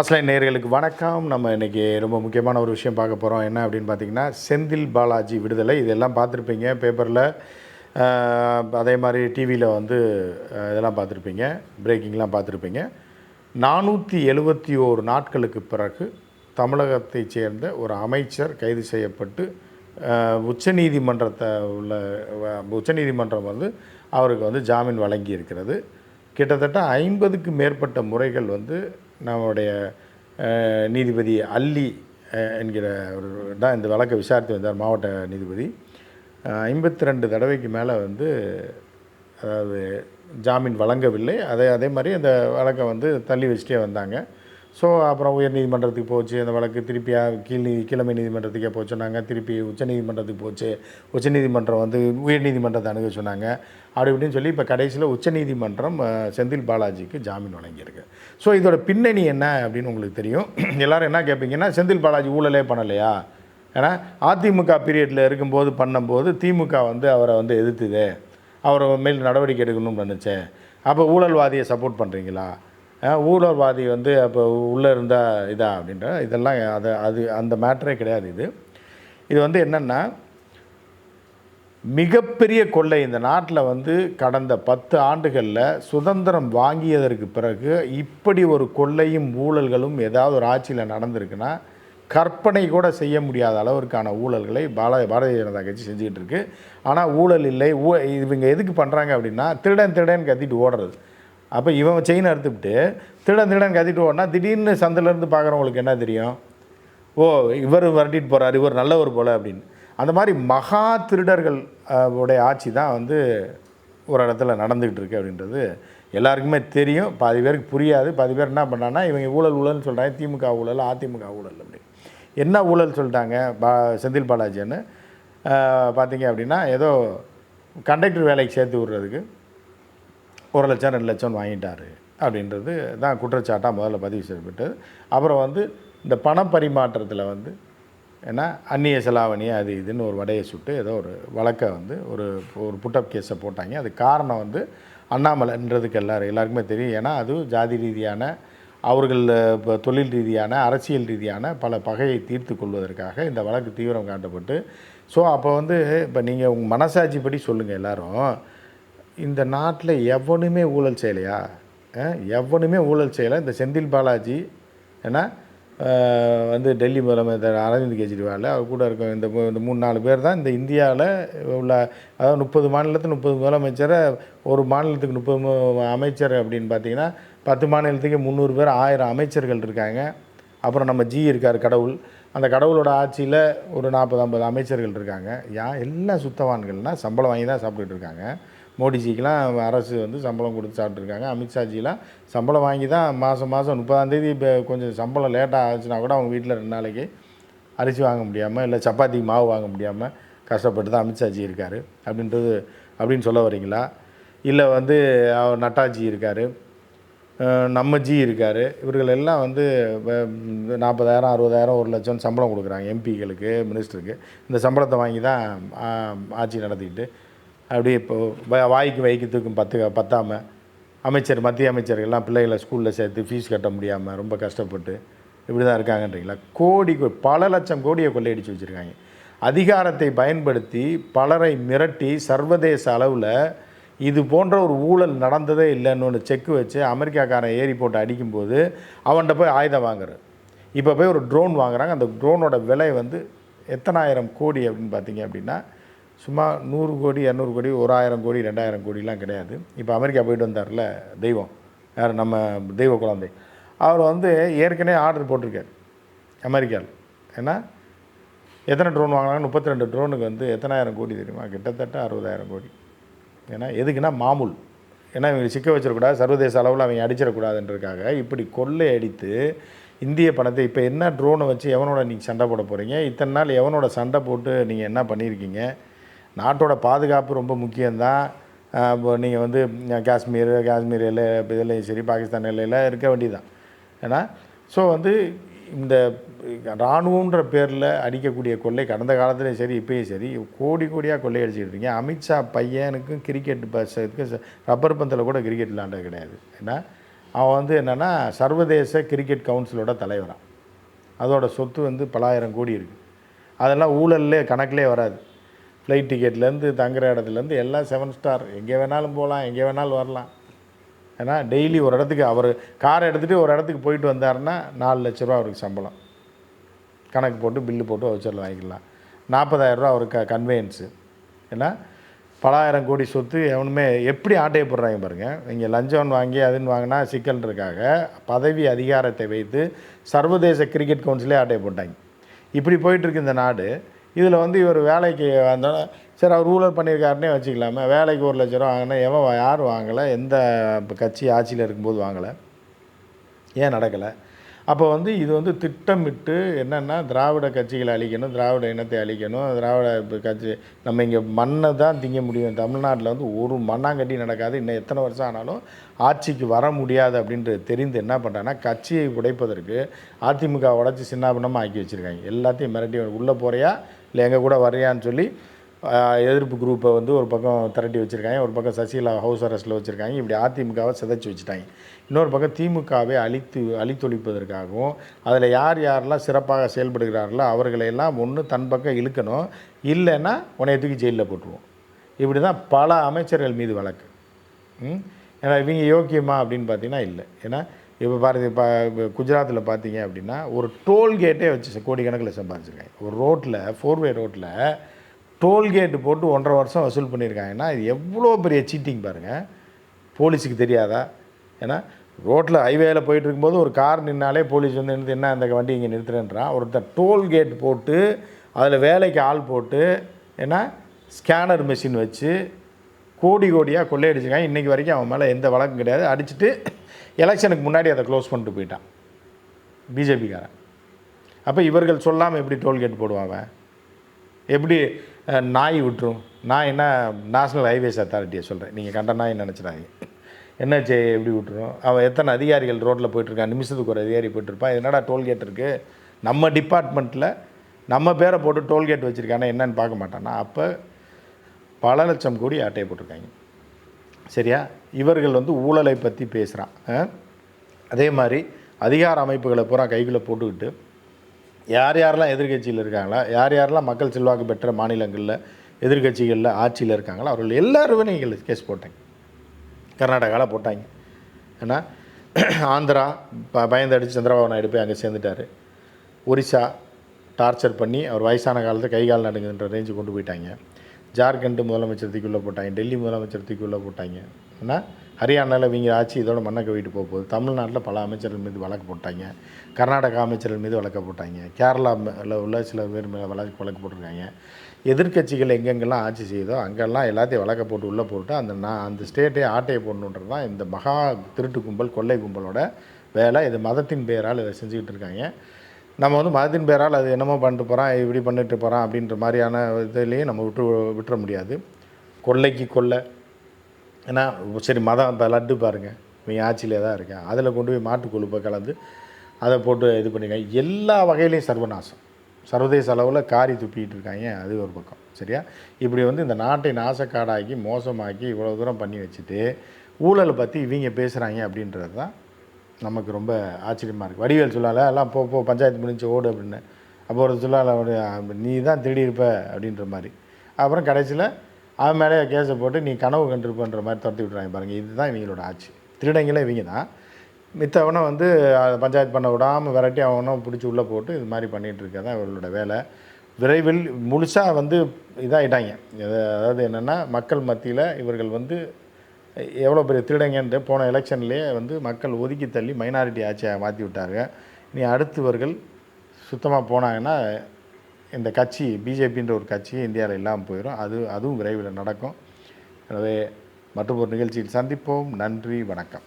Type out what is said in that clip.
First line நேர்களுக்கு வணக்கம். நம்ம இன்றைக்கி ரொம்ப முக்கியமான ஒரு விஷயம் பார்க்க போகிறோம் என்ன அப்படின்னு பார்த்தீங்கன்னா செந்தில் பாலாஜி விடுதலை. இதெல்லாம் பார்த்துருப்பீங்க. பேப்பரில் அதே மாதிரி டிவியில் வந்து இதெல்லாம் பார்த்துருப்பீங்க. பிரேக்கிங்லாம் பார்த்துருப்பீங்க. நானூற்றி எழுபத்தி ஓரு நாட்களுக்கு பிறகு தமிழகத்தைச் சேர்ந்த ஒரு அமைச்சர் கைது செய்யப்பட்டு உச்சநீதிமன்றத்தை உள்ள வ- உச்சநீதிமன்றம் வந்து அவருக்கு வந்து ஜாமீன் வழங்கி இருக்கிறது கிட்டத்தட்ட ஐம்பதுக்கு மேற்பட்ட முறைகள் வந்து நம்முடைய நீதிபதி அல்லி என்கிற ஒரு தான் இந்த வழக்கை விசாரித்து வந்தார் மாவட்ட நீதிபதி. ஐம்பத்தி ரெண்டு தடவைக்கு மேலே வந்து அதாவது ஜாமீன் வழங்கவில்லை. அதே அதே மாதிரி அந்த வழக்கை வந்து தள்ளி வச்சுட்டே வந்தாங்க. ஸோ அப்புறம் உயர் நீதிமன்றத்துக்கு போச்சு அந்த வழக்கு திருப்பி கீழ் நீதி கீழமை நீதிமன்றத்துக்கே போக சொன்னாங்க. திருப்பி உச்சநீதிமன்றத்துக்கு போச்சு. உச்சநீதிமன்றம் வந்து உயர் நீதிமன்றத்தை அணுக சொன்னாங்க. அப்படி இப்படின்னு சொல்லி இப்போ கடைசியில் உச்சநீதிமன்றம் செந்தில் பாலாஜிக்கு ஜாமீன் வழங்கியிருக்கு. ஸோ இதோட பின்னணி என்ன அப்படின்னு உங்களுக்கு தெரியும். எல்லாரும் என்ன கேட்பீங்கன்னா செந்தில் பாலாஜி ஊழலே பண்ணலையா? ஏன்னா அதிமுக பீரியடில் இருக்கும்போது பண்ணும்போது திமுக வந்து அவரை வந்து எதிர்த்துது. அவரை மேல் நடவடிக்கை எடுக்கணும்னு நினச்சேன். அப்போ ஊழல்வாதியை சப்போர்ட் பண்ணுறீங்களா ஊழல்வாதி வந்து அப்போ உள்ளே இருந்தால் இதா அப்படின்ற இதெல்லாம் அதை அது அந்த மேட்டரே கிடையாது இது. இது வந்து என்னென்னா மிகப்பெரிய கொள்ளை இந்த நாட்டில் வந்து கடந்த பத்து ஆண்டுகளில் சுதந்திரம் வாங்கியதற்கு பிறகு இப்படி ஒரு கொள்ளையும் ஊழல்களும் ஏதாவது ஒரு ஆட்சியில் நடந்திருக்குன்னா கற்பனை கூட செய்ய முடியாத அளவிற்கான ஊழல்களை பால பாரதிய ஜனதா கட்சி செஞ்சுக்கிட்டு இருக்கு. ஆனால் ஊழல் இல்லை. ஊ இவங்க எதுக்கு பண்ணுறாங்க அப்படின்னா திருடன் திருடன் கத்திட்டு ஓடுறது. அப்போ இவன் செயின் அறுத்துவிட்டு திருடன் திடன் கத்திட்டு ஓடனா திடீர்னு சந்திலேருந்து பார்க்குறவங்களுக்கு என்ன தெரியும்? ஓ இவர் விரட்டிட்டு போகிறார் இவர் நல்லவர் போல் அப்படின்னு. அந்த மாதிரி மகா திருடர்கள் உடைய ஆட்சி தான் வந்து ஒரு இடத்துல நடந்துக்கிட்டு இருக்கு அப்படின்றது எல்லாருக்குமே தெரியும். பாதி பேருக்கு புரியாது. பாதி பேர் என்ன பண்ணான்னா இவங்க ஊழல் ஊழல்னு சொல்கிறாங்க திமுக ஊழல் அதிமுக ஊழல் அப்படி என்ன ஊழல் சொல்லிட்டாங்க? பா செந்தில் பாலாஜின்னு. பார்த்தீங்க அப்படின்னா ஏதோ கண்டக்டர் வேலைக்கு சேர்த்து விடுறதுக்கு. ஒரு லட்சம் ரெண்டு லட்சம் வாங்கிட்டார் அப்படின்றது தான் குற்றச்சாட்டாக முதல்ல பதிவு செய்யப்பட்டது. அப்புறம் வந்து இந்த பணப்பரிமாற்றத்தில் வந்து ஏன்னா அந்நிய செலாவணி அது இதுன்னு ஒரு வடையை சுட்டு ஏதோ ஒரு வழக்கை வந்து ஒரு ஒரு புட்டப் கேஸை போட்டாங்க. அது காரணம் வந்து அண்ணாமலைன்றதுக்கு எல்லாரும் எல்லாருக்குமே தெரியும். ஏன்னா அது ஜாதி ரீதியான அவர்கள் இப்போ தொழில் ரீதியான அரசியல் ரீதியான பல பகையை தீர்த்து கொள்வதற்காக இந்த வழக்கு தீவிரம் காட்டப்பட்டு. ஸோ அப்போ வந்து இப்போ நீங்கள் உங்கள் மனசாட்சிப்படி சொல்லுங்கள் எல்லோரும். இந்த நாட்டில் எவனுமே ஊழல் செய்யலையா? எவனுமே ஊழல் செய்யலை. இந்த செந்தில் பாலாஜி ஏன்னா வந்து டெல்லி முதலமைச்சர் அரவிந்த் கெஜ்ரிவால் அவர் கூட இருக்க இந்த இந்த மூணு நாலு பேர் தான் இந்த இந்தியாவில் உள்ள அதாவது முப்பது மாநிலத்துக்கு முப்பது முதலமைச்சரை ஒரு மாநிலத்துக்கு முப்பது அமைச்சர் அப்படின்னு பார்த்தீங்கன்னா பத்து மாநிலத்துக்கு முந்நூறு பேர் ஆயிரம் அமைச்சர்கள் இருக்காங்க. அப்புறம் நம்ம ஜி இருக்கார் கடவுள். அந்த கடவுளோட ஆட்சியில் ஒரு நாற்பது ஐம்பது அமைச்சர்கள் இருக்காங்க. யா எல்லாம் சுத்தவான்கள்னால் சம்பளம் வாங்கி தான் சாப்பிட்டுட்டு இருக்காங்க. மோடிஜிக்கெலாம் அரசு வந்து சம்பளம் கொடுத்து சாப்பிட்ருக்காங்க அமித்ஷாஜிலாம் சம்பளம் வாங்கி தான் மாதம் மாதம் முப்பதாந்தேதி இப்போ கொஞ்சம் சம்பளம் லேட்டாக ஆச்சுன்னா கூட அவங்க வீட்டில் ரெண்டு நாளைக்கு அரிசி வாங்க முடியாமல் இல்லை சப்பாத்திக்கு மாவு வாங்க முடியாமல் கஷ்டப்பட்டு தான் அமித்ஷாஜி இருக்கார். அப்படின்றது அப்படின்னு சொல்ல வரீங்களா? இல்லை வந்து அவர் நட்டாஜி இருக்கார். நம்ம ஜி இருக்கார். இவர்கள் எல்லாம் வந்து நாற்பதாயிரம் அறுபதாயிரம் ஒரு லட்சம் சம்பளம் கொடுக்குறாங்க எம்பிகளுக்கு மினிஸ்டருக்கு. இந்த சம்பளத்தை வாங்கி தான் ஆட்சி நடத்திக்கிட்டு அப்படியே இப்போ வ- வாய்க்கு வைக்கத்துக்கும் பத்து பத்தாமல் அமைச்சர் மத்திய அமைச்சர்கள்லாம் பிள்ளைகளை ஸ்கூலில் சேர்த்து ஃபீஸ் கட்ட முடியாமல் ரொம்ப கஷ்டப்பட்டு இப்படி தான் இருக்காங்கன்றீங்களா? கோடி பல லட்சம் கோடியை கொள்ளையடிச்சு வச்சுருக்காங்க. அதிகாரத்தை பயன்படுத்தி பலரை மிரட்டி சர்வதேச அளவில் இது போன்ற ஒரு ஊழல் நடந்ததே இல்லைன்னு ஒன்று செக்கு வச்சு அமெரிக்காக்காரன் ஏறி போட்டு அடிக்கும்போது அவன்கிட்ட போய் ஆயுதம் வாங்குறாரு. இப்போ போய் ஒரு ட்ரோன் வாங்குறாங்க. அந்த ட்ரோனோட விலை வந்து எத்தனாயிரம் கோடி அப்படின்னு பார்த்தீங்க அப்படின்னா சும்மா நூறு கோடி இரநூறு கோடி ஒரு ஆயிரம் கோடி ரெண்டாயிரம் கோடிலாம் கிடையாது. இப்போ அமெரிக்கா போயிட்டு வந்தார்ல தெய்வம். யார்? நம்ம தெய்வ குழந்தை. அவர் வந்து ஏற்கனவே ஆர்டர் போட்டிருக்காரு அமெரிக்காவில் ஏன்னா எத்தனை ட்ரோன் வாங்கினாங்க முப்பத்தி ரெண்டு ட்ரோனுக்கு வந்து எத்தனாயிரம் கோடி தெரியுமா? கிட்டத்தட்ட அறுபதாயிரம் கோடி. ஏன்னா எதுக்குன்னா மாமூல். ஏன்னா இவங்க சிக்க வச்சிடக்கூடாது சர்வதேச அளவில் அவங்க அடிச்சிடக்கூடாதுன்றதுக்காக இப்படி கொள்ளை அடித்து இந்திய பணத்தை இப்போ என்ன ட்ரோனை வச்சு எவனோட நீங்கள் சண்டை போட போகிறீங்க இத்தனை நாள் எவனோட சண்டை போட்டு நீங்கள் என்ன பண்ணியிருக்கீங்க? நாட்டோட பாதுகாப்பு ரொம்ப முக்கியம்தான். இப்போ நீங்கள் வந்து காஷ்மீர் காஷ்மீர் எல்லை இதுலேயும் சரி பாகிஸ்தான் எல்லையில் இருக்க வேண்டியதுதான். ஏன்னா ஸோ வந்து இந்த இராணுவன்ற பேரில் அடிக்கக்கூடிய கொள்ளை கடந்த காலத்துலேயும் சரி இப்பயும் சரி கோடி கோடியாக கொள்ளை அடிச்சுட்டு இருக்கீங்க. அமித்ஷா பையனுக்கும் கிரிக்கெட் பஸ்ஸுக்கு ரப்பர் பந்தில் கூட கிரிக்கெட் விளாண்டது கிடையாது. ஏன்னா அவன் வந்து என்னென்னா சர்வதேச கிரிக்கெட் கவுன்சிலோட தலைவரான் அதோட சொத்து வந்து பலாயிரம் கோடி இருக்குது அதெல்லாம் ஊழல்லே கணக்கிலே வராது. ஃப்ளைட் டிக்கெட்லேருந்து தங்குற இடத்துலேருந்து எல்லாம் செவன் ஸ்டார் எங்கே வேணாலும் போகலாம் எங்கே வேணாலும் வரலாம். ஏன்னா டெய்லி ஒரு இடத்துக்கு அவர் காரை எடுத்துகிட்டு ஒரு இடத்துக்கு போயிட்டு வந்தாருன்னா நாலு லட்ச ரூபா அவருக்கு சம்பளம். கணக்கு போட்டு பில்லு போட்டு வவுச்சரில் வாங்கிக்கலாம். நாற்பதாயிரரூவா அவருக்கு க கன்வேயன்ஸு ஏன்னா பலாயிரம் கோடி சொத்து எவனுமே எப்படி ஆட்டையை போடுறாங்க பாருங்கள் இங்கே லஞ்சம் வாங்கி அதுன்னு வாங்கினா சிக்கல்ன்றக்காக பதவி அதிகாரத்தை வைத்து சர்வதேச கிரிக்கெட் கவுன்சிலே ஆட்டையை போட்டாங்க. இப்படி போயிட்டுருக்கு இந்த நாடு. இதில் வந்து இவர் வேலைக்கு வந்தாலும் சரி அவர் ஊழல் பண்ணியிருக்காருனே வச்சுக்கலாமே. வேலைக்கு ஒரு லட்ச ரூபா வாங்கினா எவன் யார் வாங்கலை? எந்த கட்சி ஆட்சியில் இருக்கும்போது வாங்கலை? ஏன் நடக்கலை? அப்போ வந்து இது வந்து திட்டமிட்டு என்னென்னா திராவிட கட்சிகளை அழிக்கணும் திராவிட இனத்தை அழிக்கணும் திராவிட கட்சி நம்ம இங்கே மண்ணை தான் திங்க முடியும். தமிழ்நாட்டில் வந்து ஒரு மண்ணாங்கட்டி நடக்காது. இன்னும் எத்தனை வருஷம் ஆனாலும் ஆட்சிக்கு வர முடியாது அப்படின்றது தெரிந்து என்ன பண்ணுறாங்கன்னா கட்சியை உடைப்பதற்கு அதிமுக உடச்சி சின்னாபின்னமாக ஆக்கி வச்சுருக்காங்க. எல்லாத்தையும் மிரட்டி உள்ளே போகிறையா இல்லை எங்கள் கூட வர்றியான்னு சொல்லி எதிர்ப்பு குரூப்பை வந்து ஒரு பக்கம் திரட்டி வச்சுருக்காங்க ஒரு பக்கம் சசிகலா ஹவுஸ் அரெஸ்ட்டில் வச்சுருக்காங்க இப்படி அதிமுகவை சிதைச்சி வச்சுட்டாங்க. இன்னொரு பக்கம் திமுகவை அழித்து அழித்தொழிப்பதற்காகவும் அதில் யார் யாரெல்லாம் சிறப்பாக செயல்படுகிறார்களோ அவர்களையெல்லாம் ஒன்று தன் பக்கம் இழுக்கணும். இல்லைன்னா உன்னைய தூக்கி ஜெயிலில் போட்டுருவோம். இப்படி தான் பல அமைச்சர்கள் மீது வழக்கு. ஏன்னா இவங்க யோக்கியமா அப்படின்னு பார்த்தீங்கன்னா இல்லை. ஏன்னா இப்போ பாரதி இப்போ குஜராத்தில் பார்த்தீங்க அப்படின்னா ஒரு டோல்கேட்டே வச்சு கோடிக்கணக்கில் சம்பாதிச்சிருக்காங்க. ஒரு ரோட்டில் ஃபோர்வே ரோட்டில் டோல்கேட்டு போட்டு ஒன்றரை வருஷம் வசூல் பண்ணியிருக்காங்கன்னா இது எவ்வளோ பெரிய சீட்டிங் பாருங்கள் போலீஸுக்கு தெரியாதா? ஏன்னா ரோட்டில் ஹைவேயில் போயிட்டு இருக்கும்போது ஒரு கார் நின்னாலே போலீஸ் வந்து நிறுத்தி என்ன அந்த வண்டி இங்கே நிறுத்துறேன்றான் ஒருத்தர் டோல்கேட் போட்டு அதில் வேலைக்கு ஆள் போட்டு ஏன்னா ஸ்கேனர் மிஷின் வச்சு கோடி கோடியாக கொள்ளையடிச்சிருக்காங்க. இன்றைக்கி வரைக்கும் அவன் மேலே எந்த வழக்கும் கிடையாது. அடிச்சுட்டு எலெக்ஷனுக்கு முன்னாடி அதை க்ளோஸ் பண்ணிட்டு போயிட்டான். பிஜேபிக்காரன். அப்போ இவர்கள் சொல்லாமல் எப்படி டோல்கேட் போடுவான் அவன்? எப்படி நாய் விட்டுரும்? நான் என்ன நேஷ்னல் ஹைவேஸ் அத்தாரிட்டியை சொல்கிறேன் நீங்கள் கண்ட நாய் நினச்சிடாங்க என்ஹெச்ஏ எப்படி விட்டுரும்? அவன் எத்தனை அதிகாரிகள் ரோட்டில் போயிட்டுருக்கான்? நிமிஷத்துக்கு ஒரு அதிகாரி போயிட்டுருப்பான். என்னடா டோல்கேட் இருக்குது நம்ம டிபார்ட்மெண்ட்டில் நம்ம பேரை போட்டு டோல்கேட் வச்சுருக்கானே என்னன்னு பார்க்க மாட்டானா. அப்போ பல லட்சம் கோடி ஆட்டையை போட்டிருக்காங்க. சரியா? இவர்கள் வந்து ஊழலை பற்றி பேசுகிறான் அதே மாதிரி அதிகார அமைப்புகளை பூரா கைக்குள்ளே போட்டுக்கிட்டு யார் யாரெல்லாம் எதிர்கட்சியில் இருக்காங்களா யார் யாரெல்லாம் மக்கள் செல்வாக்கு பெற்ற மாநிலங்களில் எதிர்க்கட்சிகளில் ஆட்சியில் இருக்காங்களோ அவர்கள் எல்லாருமே நீங்கள் கேஸ் போட்டாங்க. கர்நாடகாவில் போட்டாங்க. ஏன்னா ஆந்திரா ப பயந்து அடித்து சந்திரபாபு நாயுடு போய் அங்கே சேர்ந்துட்டார். ஒரிசா டார்ச்சர் பண்ணி அவர் வயசான காலத்தில் கை கால் நடுங்குன்ற ரேஞ்சு கொண்டு போயிட்டாங்க. ஜார்க்கண்ட் முதலமைச்சர் தூக்கியுள்ளே போட்டாங்க டெல்லி முதலமைச்சர் தூக்கியுள்ளே போட்டாங்க. ஏன்னா ஹரியானாவில் இவங்க ஆட்சி இதோட மண்ணை கவிட்டு போக போகுது. தமிழ்நாட்டில் பல அமைச்சர்கள் மீது வழக்கு போட்டாங்க. கர்நாடகா அமைச்சர்கள் மீது வழக்கு போட்டாங்க. கேரளாவில் உள்ள சில பேர் மேலே வழக்கு வழக்கு போட்டிருக்காங்க. எதிர்க்கட்சிகள் எங்கெங்கெல்லாம் ஆட்சி செய்யுதோ அங்கெல்லாம் எல்லாத்தையும் வழக்க போட்டு உள்ளே போட்டு அந்த நான் அந்த ஸ்டேட்டே ஆட்டையை போடணுன்றது தான் இந்த மகா திருட்டு கும்பல் கொள்ளை கும்பலோட வேலை. இது மதத்தின் பெயரால் இதை செஞ்சுக்கிட்டு இருக்காங்க. நம்ம வந்து மதத்தின் பேரால் அது என்னமோ பண்ணிட்டு போகிறான் இப்படி பண்ணிட்டு போகிறான் அப்படின்ற மாதிரியான இதுலேயும் நம்ம விட்டு விட்டுற முடியாது. கொள்ளைக்கு கொள்ளை. ஏன்னா சரி மதம் இப்போ லட்டு பாருங்கள் இவங்க ஆட்சியிலே தான் இருக்கேன் அதில் கொண்டு போய் மாட்டு கொழுப்பை கலந்து அதை போட்டு இது பண்ணிருக்காங்க எல்லா வகையிலையும் சர்வநாசம். சர்வதேச அளவில் காரி துப்பிக்கிட்டு இருக்காங்க. அது ஒரு பக்கம். சரியா? இப்படி வந்து இந்த நாட்டை நாசக்காடாக்கி மோசமாக்கி இவ்வளோ தூரம் பண்ணி வச்சுட்டு ஊழலை பற்றி இவங்க பேசுகிறாங்க அப்படின்றது தான் நமக்கு ரொம்ப ஆச்சரியமாக இருக்குது வடிவேல் சொல்லால எல்லாம் போ போ பஞ்சாயத்து முடிஞ்சு ஓடு அப்படின்னு. அப்போ ஒரு சொல்லால ஒரு நீ தான் திருடி இருப்ப அப்படின்ற மாதிரி. அப்புறம் கடைசியில் அவன் மேலே கேஸை போட்டு நீ கனவு கண்டிருப்பன்ற மாதிரி துரத்தி விட்றாங்க பாருங்கள் இதுதான் இவங்களோட ஆட்சி. திருடங்களே இவங்க தான். மித்தவனை வந்து பஞ்சாயத்து பண்ண விடாமல் விரட்டி அவனும் பிடிச்சி உள்ளே போட்டு இது மாதிரி பண்ணிகிட்டு இருக்க தான் இவர்களோட வேலை. விரைவில் முழுசாக வந்து இதாகிட்டாங்க அதாவது என்னென்னா மக்கள் மத்தியில் இவர்கள் வந்து எவ்வளோ பெரிய திருடங்கன்ட்டு போன எலெக்ஷன்லேயே வந்து மக்கள் ஒதுக்கி தள்ளி மைனாரிட்டி ஆட்சியை மாற்றி விட்டாங்க. இனி அடுத்தவர்கள் சுத்தமாக போனாங்கன்னா இந்த கட்சி பிஜேபின்ற ஒரு கட்சி இந்தியாவில் இல்லாமல் போயிடும் அது அதுவும் விரைவில் நடக்கும். எனவே மற்றும் ஒரு நிகழ்ச்சியில் சந்திப்போம். நன்றி வணக்கம்.